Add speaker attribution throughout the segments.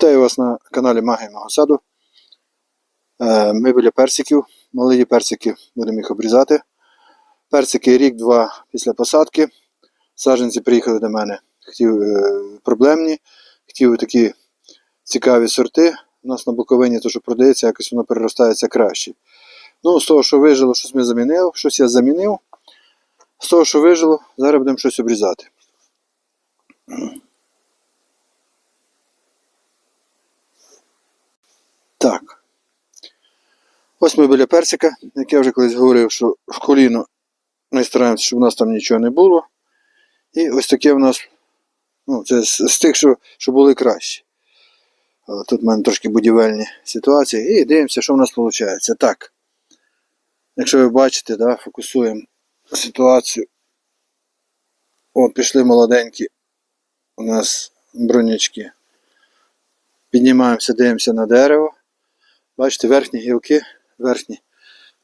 Speaker 1: Вітаю вас на каналі Магія мого саду. Е, Ми біля персиків, молоді персики, будемо їх обрізати. Персики рік-два після посадки. Саджанці приїхали до мене. Хотів е, проблемні, хотів такі цікаві сорти. У нас на Буковині, то, що продається, якось воно переростається краще. Ну, з того, що вижило, щось ми замінив, щось я замінив. З того, що вижило, зараз будемо щось обрізати. Так. Ось ми біля персика, як я вже колись говорив, що в коліно ми стараємося, щоб у нас там нічого не було. І ось таке в нас, ну, це з, тих, що, що були кращі. Тут в мене трошки будівельні ситуації. І дивимося, що в нас виходить. Так. Якщо ви бачите, да, фокусуємо ситуацію. О, пішли молоденькі у нас бронячки. Піднімаємося, дивимося на дерево. Бачите, верхні гілки, верхні.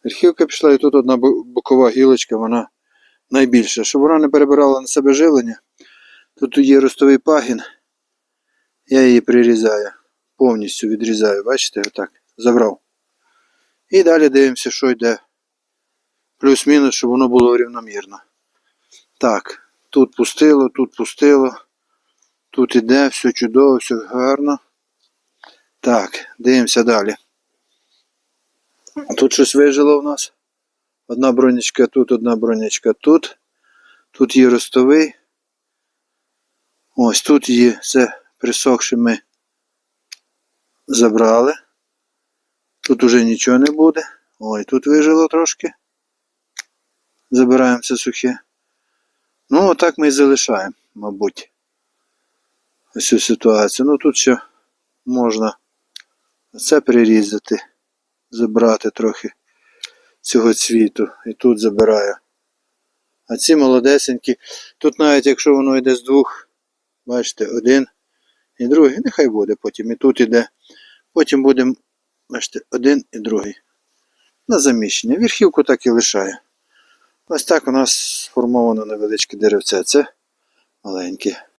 Speaker 1: Верхівка пішла, і тут одна бокова гілочка, вона найбільша. Щоб вона не перебирала на себе живлення, тут є ростовий пагін. Я її прирізаю, повністю відрізаю, бачите, отак, забрав. І далі дивимося, що йде. Плюс-мінус, щоб воно було рівномірно. Так, тут пустило, тут пустило. Тут іде, все чудово, все гарно. Так, дивимося далі. Тут щось вижило у нас. Одна бронячка тут, одна бронячка тут. Тут є ростовий. Ось тут є це присохше ми забрали. Тут уже нічого не буде. Ой, тут вижило трошки. Забираємо це сухе. Ну, отак ми і залишаємо, мабуть. Ось цю ситуацію. Ну тут ще можна це прирізати забрати трохи цього цвіту. І тут забираю. А ці молодесенькі. Тут навіть якщо воно йде з двох, бачите, один і другий, нехай буде потім. І тут іде. Потім будемо, бачите, один і другий. На заміщення. Верхівку так і лишаю. Ось так у нас сформовано невеличке деревце. Це маленьке.